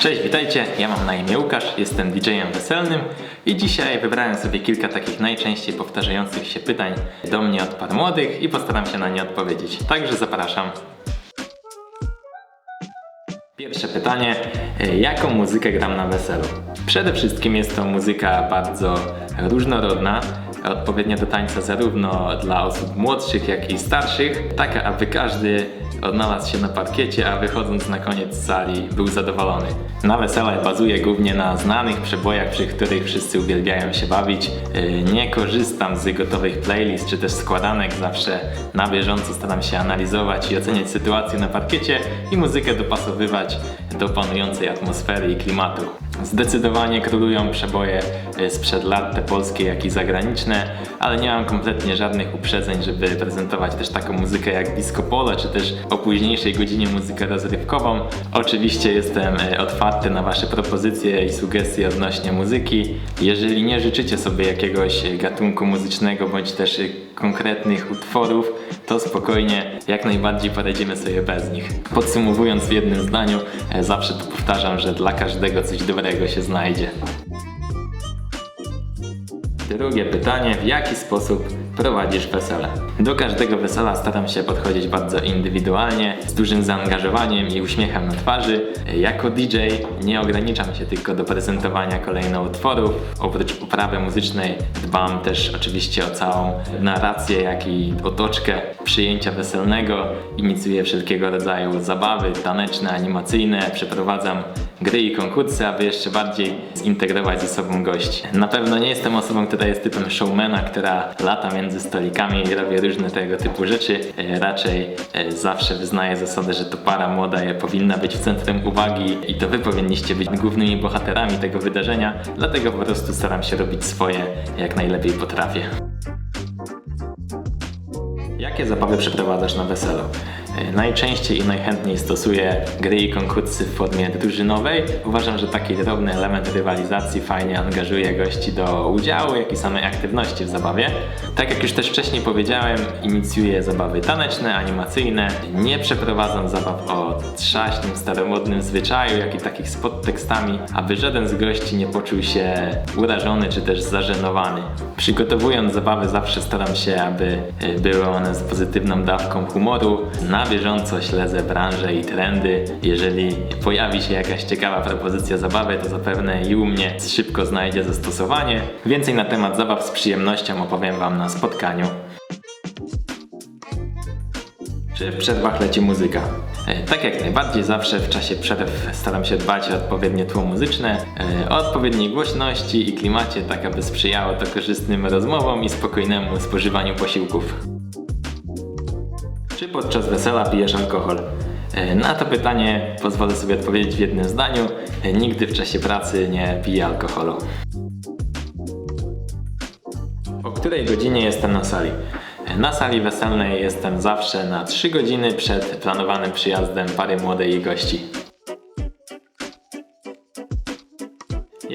Cześć, witajcie. Ja mam na imię Łukasz, jestem DJ-em weselnym i dzisiaj wybrałem sobie kilka takich najczęściej powtarzających się pytań do mnie od par młodych i postaram się na nie odpowiedzieć. Także zapraszam. Pierwsze pytanie. Jaką muzykę gram na weselu? Przede wszystkim jest to muzyka bardzo różnorodna, odpowiednia do tańca zarówno dla osób młodszych, jak i starszych, taka aby każdy odnalazł się na parkiecie, a wychodząc na koniec sali był zadowolony. Na wesele bazuje głównie na znanych przebojach, przy których wszyscy uwielbiają się bawić. E, Nie korzystam z gotowych playlist czy też składanek, zawsze na bieżąco staram się analizować i oceniać sytuację na parkiecie i muzykę dopasowywać do panującej atmosfery i klimatu. Zdecydowanie królują przeboje e, sprzed lat, te polskie jak i zagraniczne, ale nie mam kompletnie żadnych uprzedzeń, żeby prezentować też taką muzykę jak disco polo, czy też o późniejszej godzinie muzykę rozrywkową. Oczywiście jestem e, otwarty na Wasze propozycje i sugestie odnośnie muzyki. Jeżeli nie życzycie sobie jakiegoś e, gatunku muzycznego bądź też konkretnych utworów, to spokojnie, jak najbardziej poradzimy sobie bez nich. Podsumowując w jednym zdaniu, e, zawsze tu powtarzam, że dla każdego coś dobrego się znajdzie. Drugie pytanie, w jaki sposób prowadzisz wesele? Do każdego wesela staram się podchodzić bardzo indywidualnie, z dużym zaangażowaniem i uśmiechem na twarzy. Jako DJ nie ograniczam się tylko do prezentowania kolejnych utworów. Oprócz uprawy muzycznej dbam też oczywiście o całą narrację, jak i otoczkę przyjęcia weselnego. Inicjuję wszelkiego rodzaju zabawy taneczne, animacyjne, przeprowadzam gry i konkursy, aby jeszcze bardziej zintegrować ze sobą gości. Na pewno nie jestem osobą, która jest typem showmana, która lata między stolikami i robi różne tego typu rzeczy. E, Raczej e, zawsze wyznaję zasadę, że to para młoda powinna być w centrum uwagi i to wy powinniście być głównymi bohaterami tego wydarzenia, dlatego po prostu staram się robić swoje jak najlepiej potrafię. Jakie zabawy przeprowadzasz na weselu? E, Najczęściej i najchętniej stosuję gry i konkursy w formie drużynowej. Uważam, że taki drobny element rywalizacji fajnie angażuje gości do udziału, jak i samej aktywności w zabawie. Tak jak już też wcześniej powiedziałem, inicjuję zabawy taneczne, animacyjne. Nie przeprowadzam zabaw o trzaśnym, staromodnym zwyczaju, jak i takich z podtekstami, aby żaden z gości nie poczuł się urażony czy też zażenowany. Przygotowując zabawy zawsze staram się, aby e, były one z pozytywną dawką humoru. Na bieżąco śledzę branżę i trendy. Jeżeli pojawi się jakaś ciekawa propozycja zabawy, to zapewne i u mnie szybko znajdzie zastosowanie. Więcej na temat zabaw z przyjemnością opowiem Wam na spotkaniu. Czy w przerwach leci muzyka? E, Tak jak najbardziej zawsze w czasie przerw staram się dbać o odpowiednie tło muzyczne, e, o odpowiedniej głośności i klimacie, tak aby sprzyjało to korzystnym rozmowom i spokojnemu spożywaniu posiłków. Podczas wesela pijesz alkohol? E, Na to pytanie pozwolę sobie odpowiedzieć w jednym zdaniu. E, Nigdy w czasie pracy nie piję alkoholu. O której godzinie jestem na sali? Na sali weselnej jestem zawsze na 3 godziny przed planowanym przyjazdem pary młodej i gości.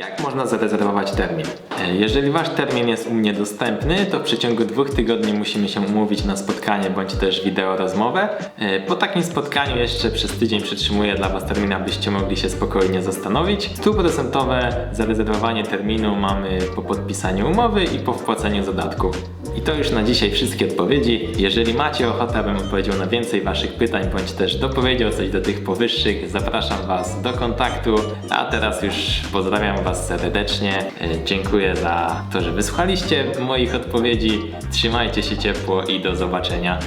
Jak można zarezerwować termin? E, Jeżeli Wasz termin jest u mnie dostępny, to w przeciągu dwóch tygodni musimy się umówić na spotkanie bądź też wideo rozmowę. E, Po takim spotkaniu jeszcze przez tydzień przytrzymuję dla Was termin, abyście mogli się spokojnie zastanowić. Stuprocentowe zarezerwowanie terminu mamy po podpisaniu umowy i po wpłaceniu zadatku. I to już na dzisiaj wszystkie odpowiedzi. Jeżeli macie ochotę, abym odpowiedział na więcej Waszych pytań, bądź też dopowiedział coś do tych powyższych, zapraszam Was do kontaktu. A teraz już pozdrawiam Was serdecznie. E, Dziękuję za to, że wysłuchaliście moich odpowiedzi. Trzymajcie się ciepło i do zobaczenia.